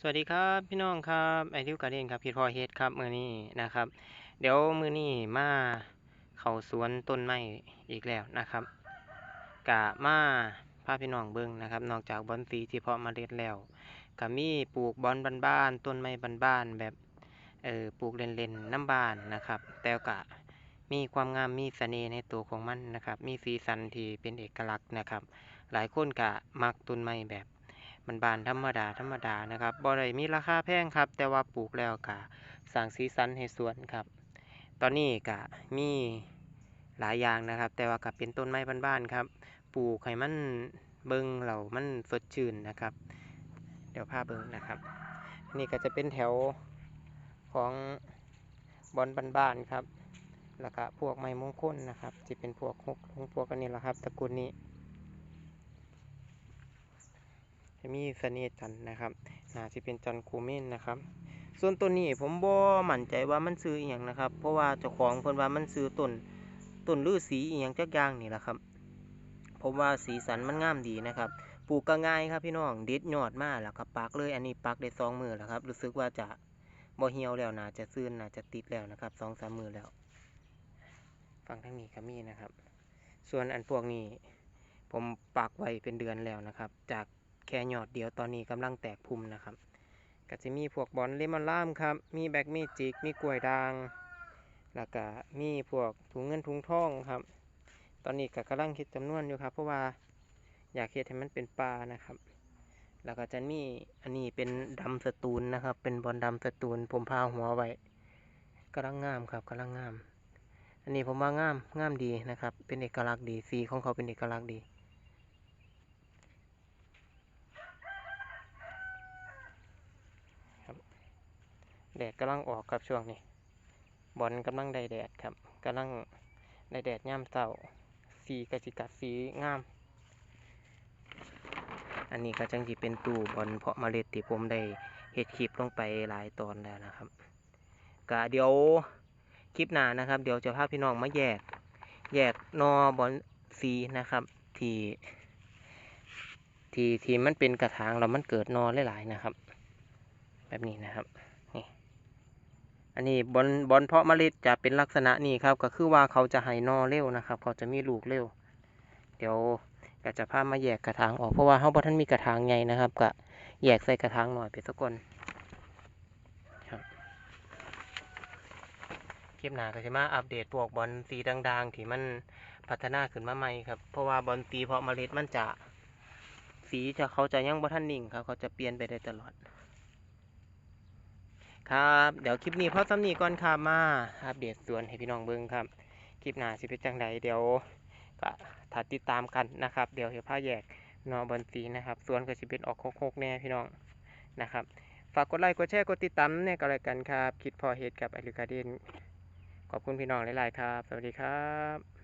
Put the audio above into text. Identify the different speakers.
Speaker 1: สวัสดีครับพี่น้องครับไอริวการ์เดนครับพี่พอเฮดครับมือนี้นะครับ เดี๋ยวมือนี้มาเขาสวนต้นไม้อีกแล้วนะครับกะมาพาพี่น้องเบิ้งนะครับ นอกจากบอนสีที่เพาะมาเล็ดแล้วก็มีปลูกบอนบ้านๆต้นไม้บ้านๆแบบเออปลูกเล่นๆน้ำบานนะครับ แต่กะมีความงามมีเสน่ห์ในตัวของมันนะครับ มีสีสันที่เป็นเอกลักษณ์นะครับ หลายคนกะมักต้นไม้แบบ มันบานธรรมดาธรรมดานะครับบ่ได้มีราคาแพงครับ แต่ว่าปลูกแล้วกะสร้างสีสันให้สวนครับ ตอนนี้กะมีหลายอย่างนะครับ แต่ว่ากับเป็นต้นไม้บ้านๆครับ ปลูกให้มันเบิ่งเหล่ามันสดชื่นนะครับ เดี๋ยวพาเบิ่งนะครับนี่ก็จะเป็นแถวของบอนบ้านๆครับ แล้วก็พวกไม้มงคลนะครับที่เป็นพวกฮกพวกอันนี้แหละครับตระกูลนี้ จะมีเสน่ห์จันนะครับน่าจะเป็นจันคูเมนนะครับ ส่วนตัวนี้ผมบ่มั่นใจว่ามันซื้ออหย่างนะครับ เพราะว่าเจ้าของเพิ่นว่ามันซื้อต้นต้นฤาษีอหย่างจักอย่างนี่แหละครับผมว่าสีสันมันงามดีนะครับปลูกก็ง่ายครับพี่น้องเด็ดยอดมากแล้วก็ปักเลยอันนี้ปักได้สองมือแล้วครับ รู้สึกว่าจะบ่เหี่ยวแล้วน่าจะซื่นน่าจะติดแล้วนะครับสองสามมือแล้วฟังทั้งนี้ก็มีนะครับ ส่วนอันพวกนี้ผมปักไว้เป็นเดือนแล้วนะครับ จาก แค่ยอดเดียวตอนนี้กำลังแตกพุ่มนะครับก็จะมีพวกบอลเลมอนล่ามครับ มีแบล็กเมจิก มีกล้วยด่าง แล้วก็มีพวกถุงเงินถุงทองครับ ตอนนี้ก็กำลังคิดจำนวนอยู่ครับ เพราะว่าอยากเฮ็ดให้มันเป็นปลานะครับ แล้วก็จะมีอันนี้เป็นดำสตูลนะครับ เป็นบอลดำสตูลผมพาหัวไว้กำลังงามครับกำลังงาม อันนี้ผมว่างามงามดีนะครับ เป็นเอกลักษณ์ดี สีของเขาเป็นเอกลักษณ์ดี แดดกำลังออกครับช่วงนี้บอลกำลังได้แดดครับกำลังได้แดดย่ามเศร้าสีกระสิกัดสีงาม อันนี้ก็จังที่เป็นตู้บอลเพาะเมล็ดที่ผมได้เฮ็ดคลิปลงไปหลายตอนแล้วนะครับก็เดี๋ยวคลิปหน้านะครับ เดี๋ยวจะพาพี่น้องมาแยก แยกนอบอลสีนะครับ ที่ที่ที่มันเป็นกระถางแล้วมันเกิดนอหลายๆนะครับ แบบนี้นะครับ อันนี้บอลบอลเพาะเมล็ดจะเป็นลักษณะนี้ครับ ก็คือว่าเขาจะให้นอเร็วนะครับ เขาจะมีลูกเร็ว เดี๋ยวก็จะพามาแยกกระถางออกเพราะว่าเขาบ่ท่านมีกระถางใหญ่นะครับก็แยกใส่กระถางหน่อยไปสักคนครับคลิปหน้าก็จะมาอัปเดตพวกบอลสีดังๆ ที่มันพัฒนาขึ้นมาใหม่ครับเพราะว่าบอลตีเพาะเมล็ดมันจะสีจะเขาจะยังบ่ท่านนิ่งครับ เขาจะเปลี่ยนไปได้ตลอด ครับเดี๋ยวคลิปนี้พอซ้ำนี้ก่อนครับมาอัปเดตสวนให้พี่น้องเบิ่งครับ คลิปหน้าสิเป็นจังไดเดี๋ยวก็ถ้าติดตามกันนะครับ เดี๋ยวเดี๋ยวพาแยกนอบนสีนะครับสวนก็สิเป็นออกโคกๆแน่พี่น้องนะครับ ฝากกดไลค์กดแชร์กดติดตามเนี่ก็แล้วกันครับ คิดพอเฮ็ดกับไอริกาเดนขอบคุณพี่น้องหลายๆครับ สวัสดีครับ